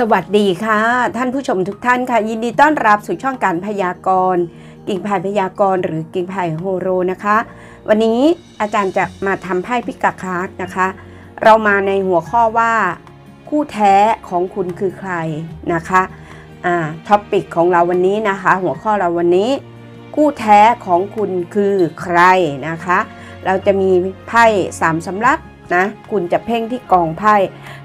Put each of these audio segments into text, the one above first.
สวัสดีค่ะ ท่านผู้ชมทุกท่านค่ะ ยินดีต้อนรับสู่ช่องการพยากรณ์กิ่งไผ่พยากรณ์หรือกิ่งไผ่โฮโรนะคะ วันนี้อาจารย์จะมาทำไพ่พิกาคาร์ดนะคะ เรามาในหัวข้อว่า คู่แท้ของคุณคือใครนะคะอ่าท็อปิกของเราวันนี้นะคะ หัวข้อเราวันนี้ คู่แท้ของคุณคือใครนะคะ เราจะมีไพ่สามสำรับ นะคุณจะเพ่งที่กองไพ่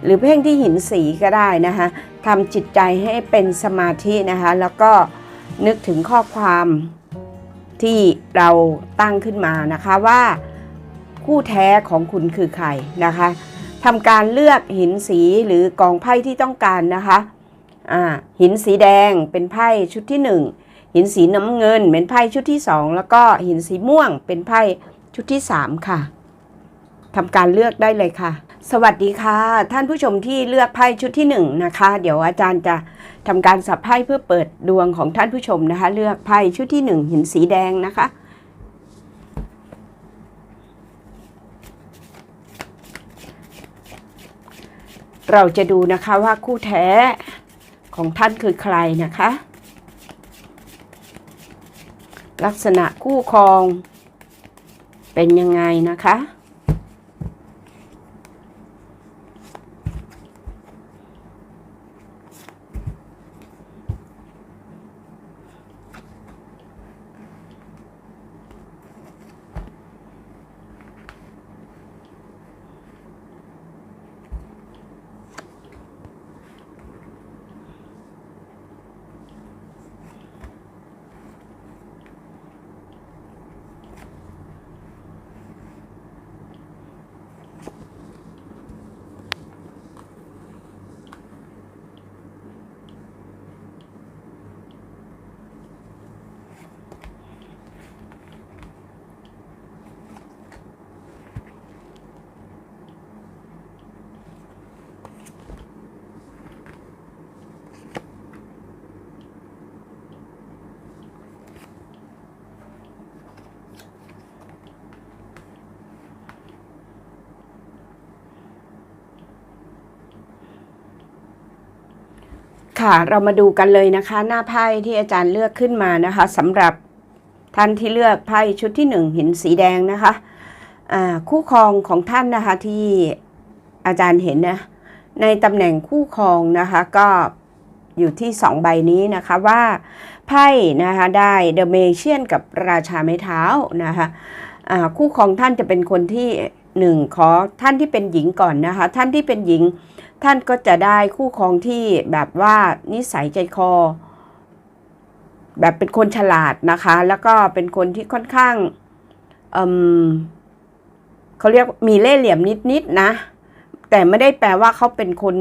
หรือเพ่งที่หินสีก็ได้นะคะทำจิตใจให้เป็นสมาธินะคะแล้วก็นึกถึงข้อความที่เราตั้งขึ้นมานะคะว่าคู่แท้ของคุณคือใครนะคะทำการเลือกหินสีหรือกองไพ่ที่ต้องการนะคะหินสีแดงเป็นไพ่ชุดที่หนึ่งหินสีน้ำเงินเป็นไพ่ชุดที่สองแล้วก็หินสีม่วงเป็นไพ่ชุดที่สามค่ะ ทำการเลือกได้เลยค่ะ สวัสดีค่ะ ท่านผู้ชมที่เลือกไพ่ชุดที่หนึ่งนะคะ เดี๋ยวอาจารย์จะทำการสับไพ่เพื่อเปิดดวงของท่านผู้ชมนะคะ เลือกไพ่ชุดที่หนึ่งหินสีแดงนะคะเราจะดูนะคะว่าคู่แท้ของท่านคือใครนะคะ ลักษณะคู่ครองเป็นยังไงนะคะ ค่ะ เรามาดูกันเลยนะคะ หน้าไพ่ที่อาจารย์เลือกขึ้นมานะคะสำหรับท่านที่เลือกไพ่ชุดที่หนึ่งหินสีแดงนะคะคู่ครองของท่านนะคะที่อาจารย์เห็นนะในตำแหน่งคู่ครองนะคะก็อยู่ที่สองใบนี้นะคะว่าไพ่นะคะได้เดอะเมเชียนกับราชาไม้เท้านะคะคู่ครองท่านจะเป็นคนที่หนึ่งขอท่านที่เป็นหญิงก่อนนะคะ ท่านที่เป็นหญิง ท่านก็จะได้คู่ครองที่แบบว่านิสัยใจคอ แบบเป็นคนฉลาดนะคะ แล้วก็เป็นคนที่ค่อนข้างเเขาเรียกมีเล่ห์เหลี่ยมนิดๆนนะ แต่ไม่ได้แปลว่าเขาเป็นคน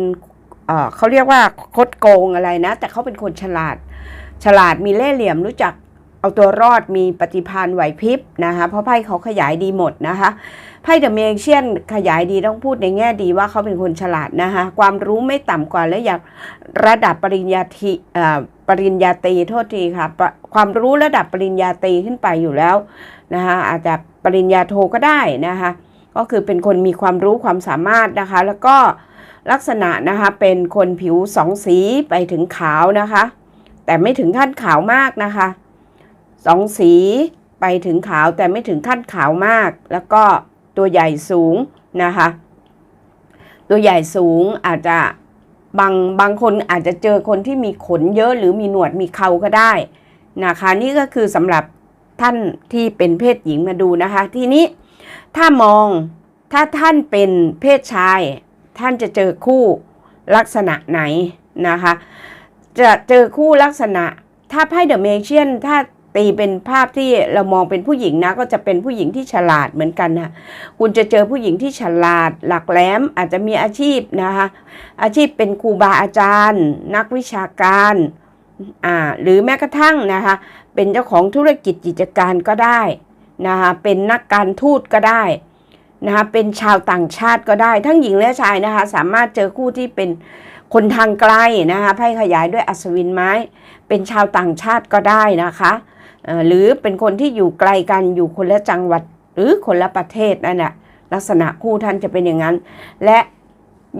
เเขาเรียกว่าคดโกงอะไรนะ แต่เขาเป็นคนฉลาด ฉลาดมีเล่ห์เหลี่ยมรู้จักเอาตัวรอดมีปฏิภาณไหวพริบนะคะ เพราะไพ่เขาขยายดีหมดนะคะ ไพ่เดอะเมเชียนขยายดีต้องพูดในแง่ดีว่าเขาเป็นคนฉลาดนะคะความรู้ไม่ต่ำกว่าและอยากระดับปริญญาทีปริญญาตรีโทษทีค่ะปะความรู้ระดับปริญญาตรีขึ้นไปอยู่แล้วนะคะอาจจะปริญญาโทก็ได้นะคะก็คือเป็นคนมีความรู้ความสามารถนะคะ แล้วก็ลักษณะนะคะเป็นคนผิวสองสีไปถึงขาวนะคะ แต่ไม่ถึงขั้นขาวมากนะคะสองสีไปถึงขาวแต่ไม่ถึงขั้นขาวมาก แล้วก็ ตัวใหญ่สูงนะคะ ตัวใหญ่สูงอาจจะบางบางคนอาจจะเจอคนที่มีขนเยอะหรือมีหนวดมีเขาก็ได้นะคะ นี่ก็คือสำหรับท่านที่เป็นเพศหญิงมาดูนะคะ ทีนี้ถ้ามองถ้าท่านเป็นเพศชาย ท่านจะเจอคู่ลักษณะไหนนะคะ จะเจอคู่ลักษณะ ถ้าไพ่เดอะเมเชียนถ้า ตีเป็นภาพที่เรามองเป็นผู้หญิงนะ ก็จะเป็นผู้หญิงที่ฉลาดเหมือนกันนะคุณจะเจอผู้หญิงที่ฉลาดหลักแหลมอาจจะมีอาชีพนะคะอาชีพเป็นครูบาอาจารย์ นักวิชาการอ่าหรือแม้กระทั่งนะคะเป็นเจ้าของธุรกิจกิจการก็ได้นะคะเป็นนักการทูตก็ได้นะคะเป็นชาวต่างชาติก็ได้ ทั้งหญิงและชายนะคะสามารถเจอคู่ที่เป็นคนทางไกลนะคะไพ่ขยายด้วยอัศวินไม้ เป็นชาวต่างชาติก็ได้นะคะ หรือเป็นคนที่อยู่ไกลกันอยู่คนละจังหวัดหรือคนละประเทศนั่นแหละลักษณะคู่ท่านจะเป็นอย่างนั้น และ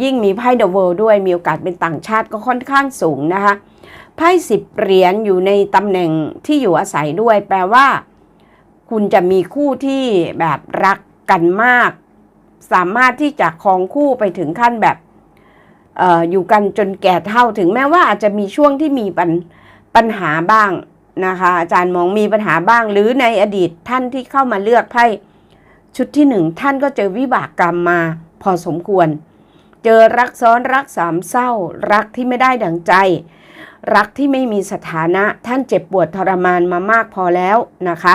ยิ่งมีไพ่เดอะเวิลด์ด้วยมีโอกาสเป็นต่างชาติก็ค่อนข้างสูงนะคะไพ่สิบเหรียญอยู่ในตำแหน่งที่อยู่อาศัยด้วย แปลว่า คุณจะมีคู่ที่แบบรักกันมาก สามารถที่จะครองคู่ไปถึงขั้นแบบอออยู่กันจนแก่เท่าถึงแม้ว่าอาจจะมีช่วงที่มีปัญปัญหาบ้าง นะคะ อาจารย์มองมีปัญหาบ้างหรือในอดีตท่านที่เข้ามาเลือกไพ่ชุดที่หนึ่งท่านก็เจอวิบากกรรมมาพอสมควร เจอรักซ้อนรักสามเศร้า รักที่ไม่ได้ดังใจ รักที่ไม่มีสถานะท่านเจ็บปวดทรมานมามากพอแล้วนะคะ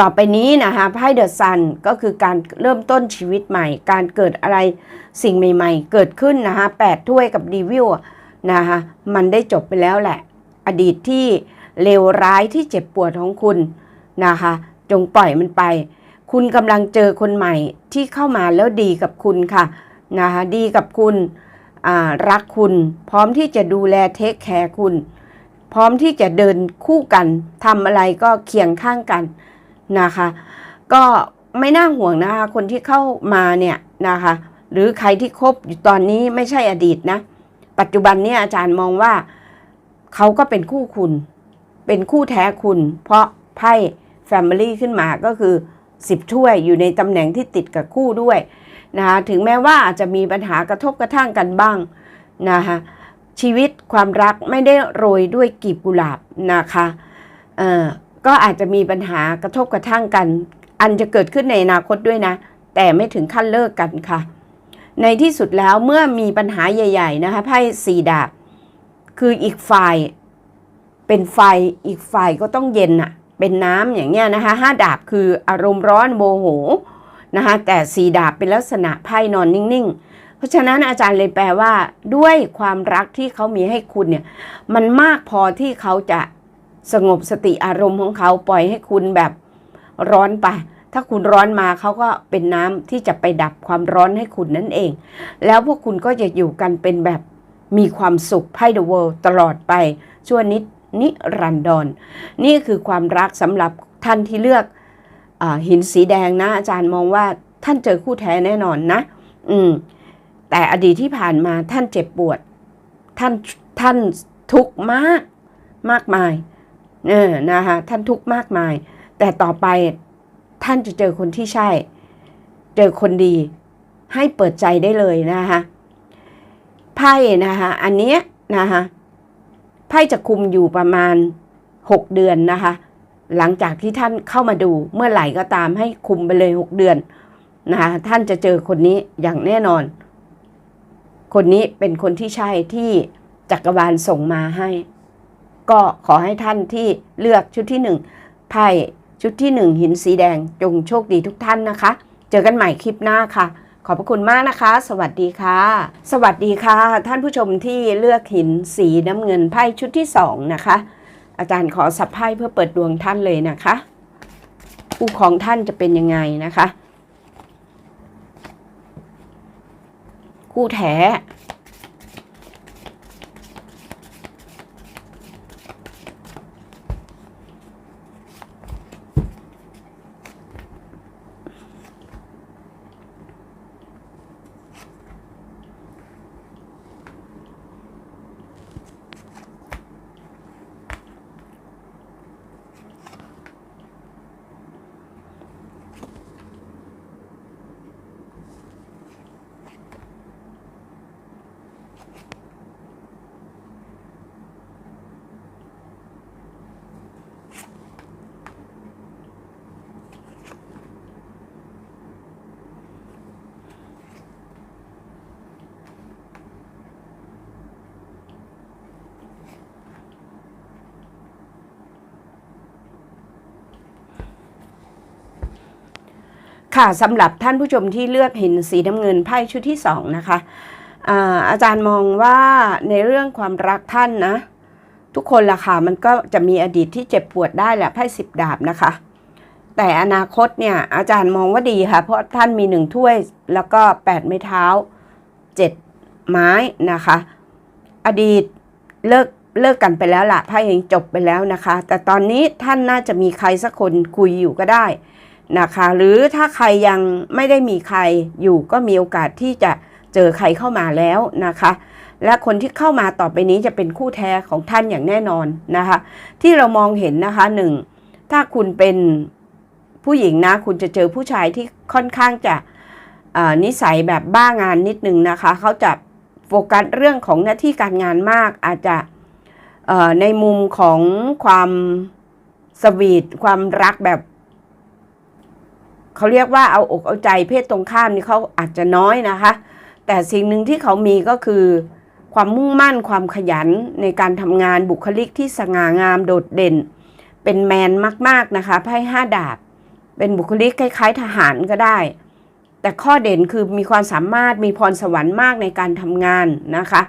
ต่อไปนี้นะคะไพ่เดอะซันก็คือการเริ่มต้นชีวิตใหม่ การเกิดอะไรสิ่งใหม่ ๆ เกิดขึ้นนะคะแปดถ้วยกับดีวิวนะคะมันได้จบไปแล้วแหละ อดีตที่เลวร้ายที่เจ็บปวดของคุณนะคะ จงปล่อยมันไป คุณกำลังเจอคนใหม่ที่เข้ามาแล้วดีกับคุณค่ะนะคะดีกับคุณรักคุณ พร้อมที่จะดูแลเทคแคร์คุณ พร้อมที่จะเดินคู่กันทำอะไรก็เคียงข้างกันนะคะ ก็ไม่น่าห่วงนะคะคนที่เข้ามาเนี่ยนะคะ หรือใครที่คบอยู่ตอนนี้ไม่ใช่อดีตนะ ปัจจุบันเนี่ยอาจารย์มองว่า เขาก็เป็นคู่คุณ เป็นคู่แท้คุณ เพราะไพ่ Family ขึ้นมาก็คือ10ถ้วยอยู่ในตำแหน่งที่ติดกับคู่ด้วยนะคะถึงแม้ว่าอาจจะมีปัญหากระทบกระทั่งกันบ้างนะคะชีวิตความรักไม่ได้โรยด้วยกีบกุหลาบนะคะเอ่อก็อาจจะมีปัญหากระทบกระทั่งกัน อันจะเกิดขึ้นในอนาคตด้วยนะ แต่ไม่ถึงขั้นเลิกกันค่ะ ในที่สุดแล้วเมื่อมีปัญหาใหญ่ ๆ นะคะไพ่สีดาบ คืออีกฝ่ายเป็นไฟอีกฝ่ายก็ต้องเย็นอะเป็นน้ำอย่างเงี้ยนะคะห้าดาบคืออารมณ์ร้อนโมโหนะคะแต่สีดาบเป็นลักษณะไพ่นอนนิ่งๆ เพราะฉะนั้นอาจารย์เลยแปลว่า ด้วยความรักที่เขามีให้คุณเนี่ยมันมากพอที่เขาจะสงบสติอารมณ์ของเขาปล่อยให้คุณแบบร้อนไป ถ้าคุณร้อนมาเขาก็เป็นน้ำที่จะไปดับความร้อนให้คุณนั่นเอง แล้วพวกคุณก็จะอยู่กันเป็นแบบ มีความสุขไพ่เดอะเวิลด์ตลอดไป ชั่วนิดนิรันดรนี่คือความรักสำหรับท่านที่เลือกอหินสีแดงนะ อาจารย์มองว่าท่านเจอคู่แท้แน่นอนนะ อืม แต่อดีตที่ผ่านมาท่านเจ็บปวด ท่านท่านทุกข์มากมากมาย เออนะคะท่านทุกข์มากมาย แต่ต่อไปท่านจะเจอคนที่ใช่ เจอคนดี ให้เปิดใจได้เลยนะคะ ไพ่นะคะอันเนี้ยนะคะไพ่จะคุมอยู่ประมาณ 6 เดือนนะคะ หลังจากที่ท่านเข้ามาดูเมื่อไหร่ก็ตามให้คุมไปเลย 6 เดือนนะคะท่านจะเจอคนนี้อย่างแน่นอน คนนี้เป็นคนที่ใช่ที่จักรวาลส่งมาให้ ก็ขอให้ท่านที่เลือกชุดที่หนึ่งไพ่ชุดที่หนึ่งหินสีแดงจงโชคดีทุกท่านนะคะ เจอกันใหม่คลิปหน้าค่ะ ขอบพระคุณมากนะคะ สวัสดีค่ะ สวัสดีค่ะ ท่านผู้ชมที่เลือกหินสีน้ำเงินไพ่ชุดที่สองนะคะ อาจารย์ขอสับไพ่เพื่อเปิดดวงท่านเลยนะคะคู่ของท่านจะเป็นยังไงนะคะ คู่แท้ ค่ะสำหรับท่านผู้ชมที่เลือกเห็นสีน้ำเงินไพ่ชุดที่สองนะคะอาอาจารย์มองว่าในเรื่องความรักท่านนะ ทุกคนล่ะค่ะมันก็จะมีอดีตที่เจ็บปวดได้แหละไพ่สิบดาบนะคะ แต่อนาคตเนี่ยอาจารย์มองว่าดีค่ะ เพราะท่านมีหนึ่งถ้วยแล้วก็แปดไม้เท้าเจ็ดไม้นะคะ อดีตเลิกเลิกกันไปแล้วล่ะไพ่ยังจบไปแล้วนะคะ แต่ตอนนี้ท่านน่าจะมีใครสักคนคุยอยู่ก็ได้ นะคะหรือถ้าใครยังไม่ได้มีใครอยู่ก็มีโอกาสที่จะเจอใครเข้ามาแล้วนะคะ และคนที่เข้ามาต่อไปนี้จะเป็นคู่แท้ของท่านอย่างแน่นอนนะคะ ที่เรามองเห็นนะคะหนึ่งถ้าคุณเป็นผู้หญิงนะ คุณจะเจอผู้ชายที่ค่อนข้างจะนิสัยแบบบ้างานนิดนึงนะคะ เขาจะโฟกัสเรื่องของหน้าที่การงานมากอาจจะในมุมของความสวีทความรักแบบ เขาเรียกว่าเอาอกเอาใจเพศตรงข้ามนี่เขาอาจจะน้อยนะคะ แต่สิ่งหนึ่งที่เขามีก็คือ ความมุ่งมั่นความขยันในการทำงานบุคลิกที่สง่างามโดดเด่น เป็นแมนมากๆนะคะไพ่ห้าดาบ เป็นบุคลิกคล้ายๆ ทหารก็ได้ แต่ข้อเด่นคือมีความสามารถมีพรสวรรค์มากในการทำงานนะคะ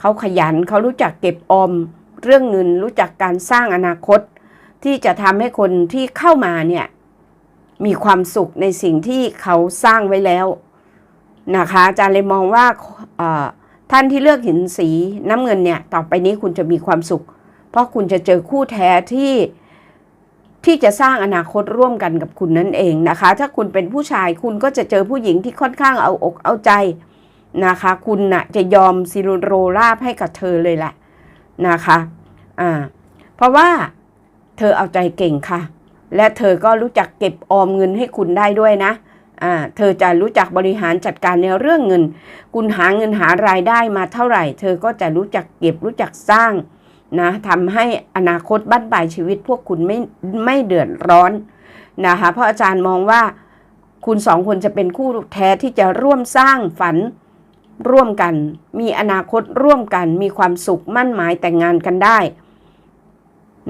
เขาขยันเขารู้จักเก็บออมเรื่องเงินรู้จักการสร้างอนาคต ที่จะทำให้คนที่เข้ามาเนี่ย มีความสุขในสิ่งที่เขาสร้างไว้แล้วนะคะอาจารย์เลยมองว่าท่านที่เลือกหินสีน้ำเงินเนี่ยต่อไปนี้คุณจะมีความสุข เพราะคุณจะเจอคู่แท้ที่ที่จะสร้างอนาคตร่วมกันกับคุณนั่นเองนะคะ ถ้าคุณเป็นผู้ชายคุณก็จะเจอผู้หญิงที่ค่อนข้างเอาอกเอาใจนะคะ คุณน่ะจะยอมซิโรโรราบให้กับเธอเลยแหละนะคะอ่าเพราะว่าเธอเอาใจเก่งค่ะ และเธอก็รู้จักเก็บออมเงินให้คุณได้ด้วยนะอ่าเธอจะรู้จักบริหารจัดการในเรื่องเงิน คุณหาเงินหารายได้มาเท่าไหร่ เธอก็จะรู้จักเก็บรู้จักสร้างนะทำให้อนาคตบั้นปลายชีวิตพวกคุณไม่ไม่เดือดร้อนนะคะเพราะอาจารย์มองว่าคุณสองคนจะเป็นคู่แท้ที่จะร่วมสร้างฝันร่วมกัน มีอนาคตร่วมกัน มีความสุขมั่นหมายแต่งงานกันได้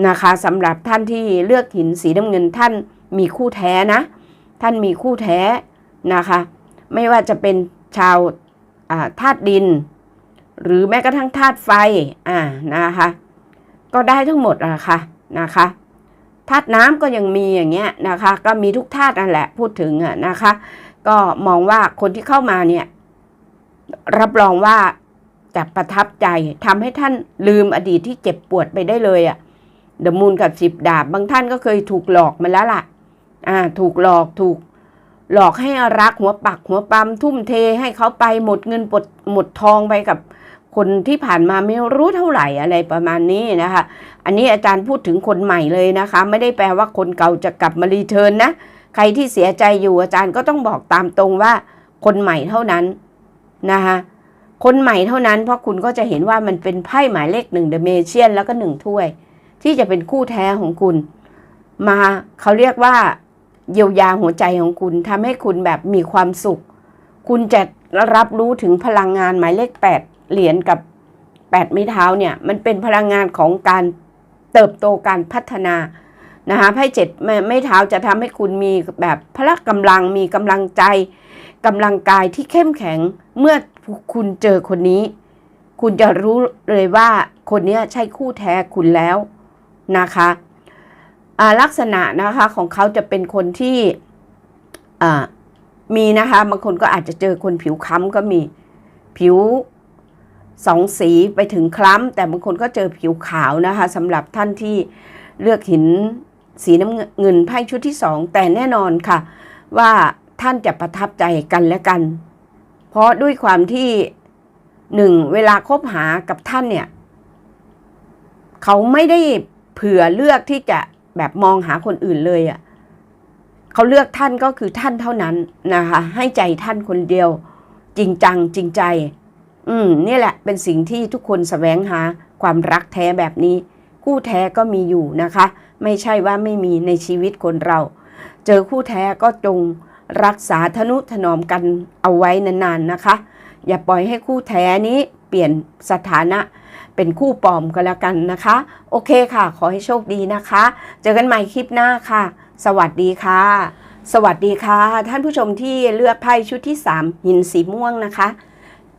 นะคะสำหรับท่านที่เลือกหินสีน้ำเงินท่านมีคู่แท้นะ ท่านมีคู่แท้นะคะ ไม่ว่าจะเป็นชาวธาตุดิน หรือแม้กระทั่งธาตุไฟอ่านะคะก็ได้ทั้งหมดอะคะนะคะธาตุน้ำก็ยังมีอย่างเงี้ยนะคะ ก็มีทุกธาตุนั่นแหละพูดถึงอะนะคะ ก็มองว่าคนที่เข้ามาเนี่ย รับรองว่าจะประทับใจทำให้ท่านลืมอดีตที่เจ็บปวดไปได้เลยอะ เดอะมูนกับสิบดาบบางท่านก็เคยถูกหลอกมาแล้วล่ะ อ่า ถูกหลอกถูก หลอกให้รักหัวปักหัวปั๊มทุ่มเทให้เขาไปหมดเงินปดหมดทองไปกับคนที่ผ่านมาไม่รู้เท่าไหร่อะไรประมาณนี้นะคะ อันนี้อาจารย์พูดถึงคนใหม่เลยนะคะ ไม่ได้แปลว่าคนเก่าจะกลับมารีเทิร์นนะ ใครที่เสียใจอยู่อาจารย์ก็ต้องบอกตามตรงว่า คนใหม่เท่านั้นนะคะคนใหม่เท่านั้นเพราะคุณก็จะเห็นว่ามันเป็นไพ่หมายเลขหนึ่งเดเมเชียนแล้วก็หนึ่งถ้วย ที่จะเป็นคู่แท้ของคุณ มาเขาเรียกว่าเยียวยาหัวใจของคุณทำให้คุณแบบมีความสุข คุณจะรับรู้ถึงพลังงานหมายเลขแปดเหรียญกับแปดไม้เท้าเนี่ย มันเป็นพลังงานของการเติบโตการพัฒนานะคะไพ่เจ็ดไม้เท้าจะทำให้คุณมีแบบพละกำลังมีกำลังใจกำลังกายที่เข้มแข็งเมื่อคุณเจอคนนี้ คุณจะรู้เลยว่าคนนี้ใช่คู่แท้คุณแล้ว นะคะลักษณะนะคะของเขาจะเป็นคนที่มีนะคะบางคนก็อาจจะเจอคนผิวค้ำก็มีผิวสองสีไปถึงคล้ำแต่บางคนก็เจอผิวขาวนะคะสำหรับท่านที่เลือกหินสีน้ำเงินไพ่ชุดที่สองแต่แน่นอนค่ะ ว่าท่านจะประทับใจกันและกัน เพราะด้วยความที่หนึ่งเวลาคบหากับท่านเนี่ย เขาไม่ได้ เผื่อเลือกที่จะแบบมองหาคนอื่นเลยอะ่ะเขาเลือกท่านก็คือท่านเท่านั้นนะคะ ให้ใจท่านคนเดียว จริงจังจริงใจ อืมนี่แหละเป็นสิ่งที่ทุกคนแสวงหาความรักแท้แบบนี้ คู่แท้ก็มีอยู่นะคะ ไม่ใช่ว่าไม่มีในชีวิตคนเรา เจอคู่แท้ก็จงรักษาทนุถนอมกันเอาไว้นานๆนะคะ อย่าปล่อยให้คู่แท้นี้เปลี่ยนสถานะ เป็นคู่ปลอมก็แล้วกันนะคะ โอเคค่ะ ขอให้โชคดีนะคะ เจอกันใหม่คลิปหน้าค่ะ สวัสดีค่ะ สวัสดีค่ะ ท่านผู้ชมที่เลือกไพ่ชุดที่ 3 หินสีม่วงนะคะ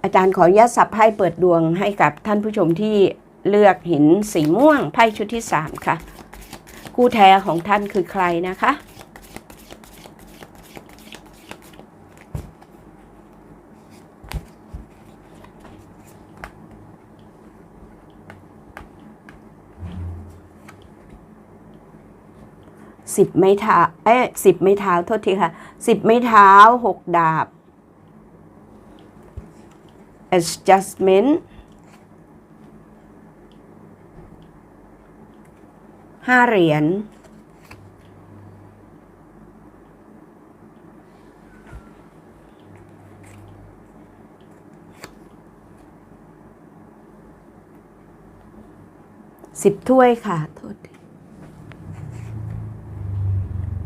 อาจารย์ขออนุญาตสับไพ่เปิดดวงให้กับท่านผู้ชมที่เลือกหินสีม่วงไพ่ชุดที่ 3 ค่ะ คู่แท้ของท่านคือใครนะคะ สิบไม้เท้าเอ๊ะสิบไม้เท้าโทษทีค่ะสิบไม้เท้าหกดาบ adjustment ห้าเหรียญสิบถ้วยค่ะ โทษ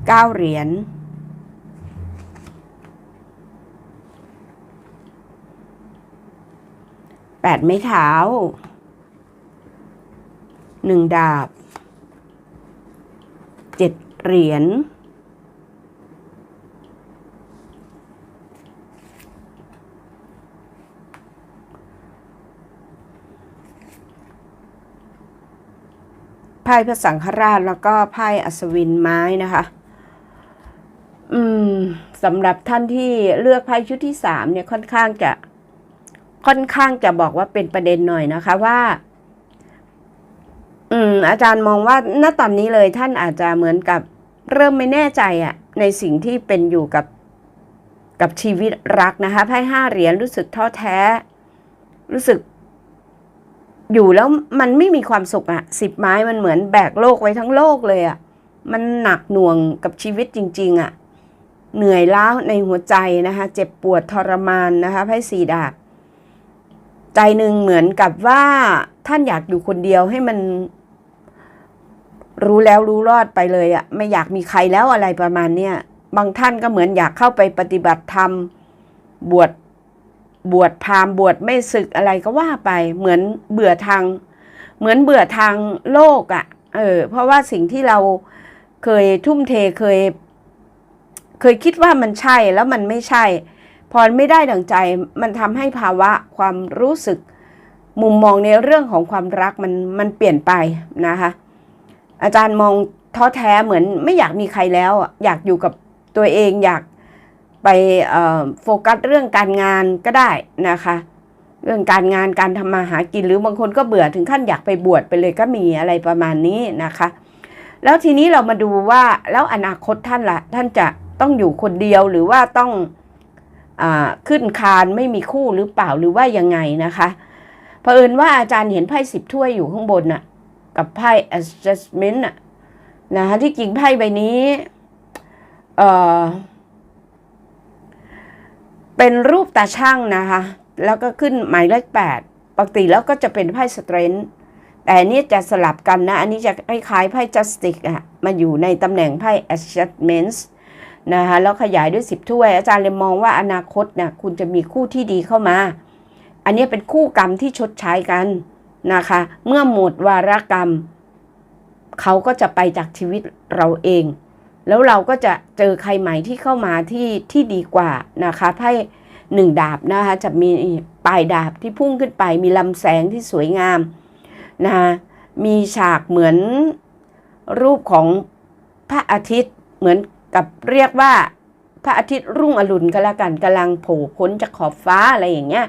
ทีเก้าเหรียญแปดไม้เท้าหนึ่งดาบเจ็ดเหรียญไพ่พระสังฆราชแล้วก็ไพ่อัศวินไม้นะคะ สำหรับท่านที่เลือกไพ่ชุดที่สามเนี่ยค่อนข้างจะค่อนข้างจะบอกว่าเป็นประเด็นหน่อยนะคะว่า อืม อาจารย์มองว่าณตอนนี้เลยท่านอาจจะเหมือนกับเริ่มไม่แน่ใจอะในสิ่งที่เป็นอยู่กับกับชีวิตรักนะคะไพ่ห้าเหรียญรู้สึกท้อแท้ รู้สึก อยู่แล้วมันไม่มีความสุขอะสิบไม้มันเหมือนแบกโลกไว้ทั้งโลกเลยอะมันหนักหน่วงกับชีวิตจริง ๆอะ เหนื่อยล้าในหัวใจนะคะ เจ็บปวดทรมานนะคะไพ่สีดาบ ใจหนึ่งเหมือนกับว่าท่านอยากอยู่คนเดียวให้มันรู้แล้วรู้รอดไปเลยอะไม่อยากมีใครแล้วอะไรประมาณเนี้ยบางท่านก็เหมือนอยากเข้าไปปฏิบัติธรรม บวชบวชพราหมณ์บวชไม่ศึกอะไรก็ว่าไป เหมือนเบื่อทาง เหมือนเบื่อทางโลกอะ่ะ เออ เพราะว่าสิ่งที่เราเคยทุ่มเทเคย เคยคิดว่ามันใช่แล้วมันไม่ใช่พอไม่ได้ดังใจ มันทำให้ภาวะความรู้สึก มุมมองในเรื่องของความรักมันมันเปลี่ยนไปนะคะ อาจารย์มองท้อแท้เหมือนไม่อยากมีใครแล้ว อยากอยู่กับตัวเองอยากไปโฟกัสเรื่องการงานก็ได้นะคะ เรื่องการงานการทำมาหากินหรือบางคนก็เบื่อถึงขั้นอยากไปบวชไปเลยก็มีอะไรประมาณนี้นะคะ แล้วทีนี้เรามาดูว่าแล้วอนาคตท่านละ่ะท่านจะ ต้องอยู่คนเดียวหรือว่าต้องอขึ้นคานไม่มีคู่หรือเปล่าหรือว่ายังไงนะคะเผอิญว่าอาจารย์เห็นไพ่สิบถ้วยอยู่ข้างบนน่ะ กับไพ่ adjustment น่ะนะคะที่จริงไพ่ใบนี้เอ่อเป็นรูปตาช่างนะคะ แล้วก็ขึ้นหมายเลขแปดปกติแล้วก็จะเป็นไพ่สเตรน t แต่อันนี้จะสลับกันนะ อันนี้จะคล้ายๆไพ่ justice อะมาอยู่ในตำแหน่งไพ่ adjustments นะคะแล้วขยายด้วย 10 ถ้วย อาจารย์เลยมองว่าอนาคตเนี่ยคุณจะมีคู่ที่ดีเข้ามา อันนี้เป็นคู่กรรมที่ชดใช้กันนะคะ เมื่อหมดวารกรรม เขาก็จะไปจากชีวิตเราเอง แล้วเราก็จะเจอใครใหม่ที่เข้ามาที่ที่ดีกว่านะคะไพ่หนึ่งดาบนะคะจะมีปลายดาบที่พุ่งขึ้นไป มีลำแสงที่สวยงามนะคะมีฉากเหมือนรูปของพระอาทิตย์เหมือน กับเรียกว่าพระอาทิตย์รุ่งอรุณก็แล้วกันกำลังโผล่พ้นจากขอบฟ้าอะไรอย่างเงี้ย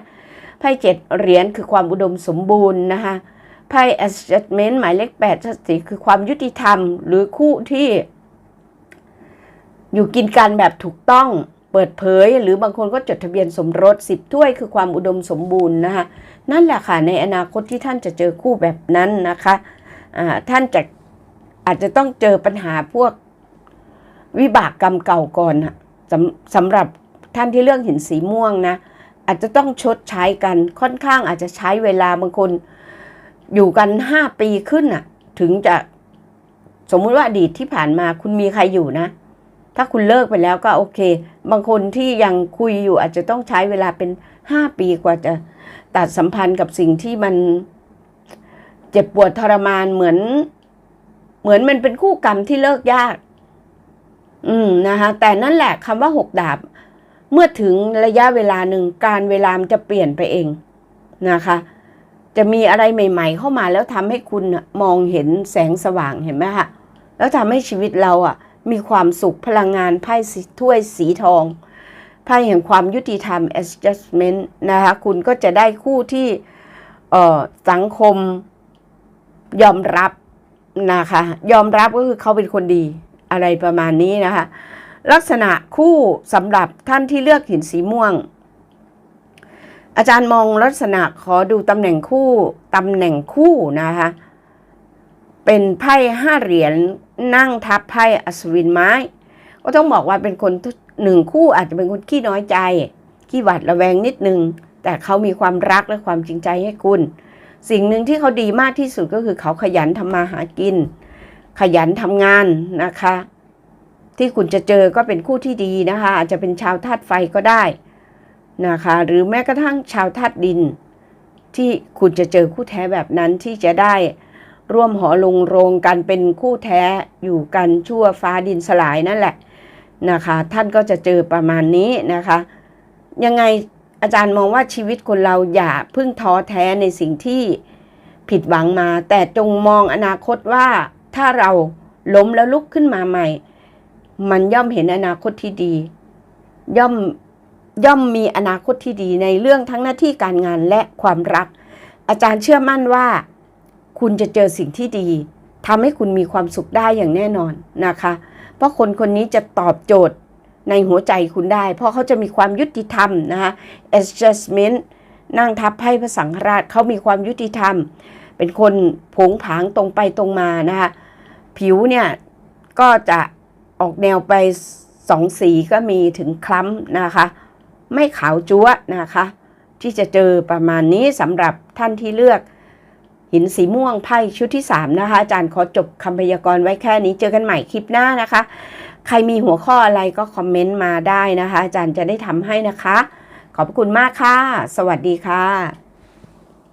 ไพ่เจ็ดเหรียญคือความอุดมสมบูรณ์นะคะไพ่ adjustment หมายเลขแปดสีคือความยุติธรรม หรือคู่ที่ อยู่กินกันแบบถูกต้องเปิดเผย หรือบางคนก็จดทะเบียนสมรสสิบถ้วยคือความอุดมสมบูรณ์นะคะนั่นแหละค่ะในอนาคตที่ท่านจะเจอคู่แบบนั้นนะคะะท่านจะอาจจะต้องเจอปัญหาพวก วิบากกรรมเก่าก่อนสำสำหรับท่านที่เลือกหินสีม่วงนะ อาจจะต้องชดใช้กันค่อนข้างอาจจะใช้เวลาบางคนอยู่กันห้าปีขึ้นน่ะ ถึงจะสมมุติว่าอดีตที่ผ่านมาคุณมีใครอยู่นะ ถ้าคุณเลิกไปแล้วก็โอเค บางคนที่ยังคุยอยู่อาจจะต้องใช้เวลาเป็นห้าปีกว่าจะตัดสัมพันธ์กับสิ่งที่มันเจ็บปวดทรมานเหมือน เหมือนมันเป็นคู่กรรมที่เลิกยาก อืมนะคะแต่นั่นแหละคำว่าหกดาบ เมื่อถึงระยะเวลาหนึ่งการเวลามันจะเปลี่ยนไปเองนะคะ จะมีอะไรใหม่ ๆ เข้ามาแล้วทำให้คุณมองเห็นแสงสว่างเห็นไหมคะแล้วทำให้ชีวิตเราอะ มีความสุขพลังงานไพ่ถ้วยสีทองไพ่แห่งความยุติธรรม adjustment นะคะคุณก็จะได้คู่ที่สังคมยอมรับนะคะ ยอมรับก็คือเขาเป็นคนดี อะไรประมาณนี้นะคะ ลักษณะคู่สำหรับท่านที่เลือกหินสีม่วง อาจารย์มองลักษณะขอดูตำแหน่งคู่ตำแหน่งคู่นะคะ เป็นไพ่ห้าเหรียญนั่งทับไพ่อัศวินไม้ ก็ต้องบอกว่าเป็นคนหนึ่งคู่อาจจะเป็นคนขี้น้อยใจขี้หวาดระแวงนิดนึง แต่เขามีความรักและความจริงใจให้คุณ สิ่งหนึ่งที่เขาดีมากที่สุดก็คือเขาขยันทำมาหากิน ขยันทำงานนะคะ ที่คุณจะเจอก็เป็นคู่ที่ดีนะคะ อาจจะเป็นชาวธาตุไฟก็ได้นะคะ หรือแม้กระทั่งชาวธาตุดิน ที่คุณจะเจอคู่แท้แบบนั้นที่จะได้ร่วมหอลงโรงกันเป็นคู่แท้อยู่กันชั่วฟ้าดินสลายนั่นแหละนะคะ ท่านก็จะเจอประมาณนี้นะคะ ยังไงอาจารย์มองว่าชีวิตคนเราอย่าเพิ่งท้อแท้ในสิ่งที่ผิดหวังมา แต่จงมองอนาคตว่า ถ้าเราล้มแล้วลุกขึ้นมาใหม่ มันย่อมเห็นอนาคตที่ดี ย่อมย่อมมีอนาคตที่ดีในเรื่องทั้งหน้าที่การงานและความรัก อาจารย์เชื่อมั่นว่า คุณจะเจอสิ่งที่ดีทำให้คุณมีความสุขได้อย่างแน่นอนนะคะ เพราะคนคนนี้จะตอบโจทย์ในหัวใจคุณได้ เพราะเขาจะมีความยุติธรรมนะคะ adjustment นั่งทับไพ่พระสังฆราชเขามีความยุติธรรม เป็นคนผงผางตรงไปตรงมานะคะ ผิวเนี่ยก็จะออกแนวไปสองสีก็มีถึงคล้ำนะคะ ไม่ขาวจั๊วนะคะ ที่จะเจอประมาณนี้สำหรับท่านที่เลือก หินสีม่วงไพ่ชุดที่ 3 นะคะ อาจารย์ขอจบคำพยากรณ์ไว้แค่นี้เจอกันใหม่คลิปหน้านะคะ ใครมีหัวข้ออะไรก็คอมเมนต์มาได้นะคะ อาจารย์จะได้ทำให้นะคะ ขอบคุณมากค่ะ สวัสดีค่ะ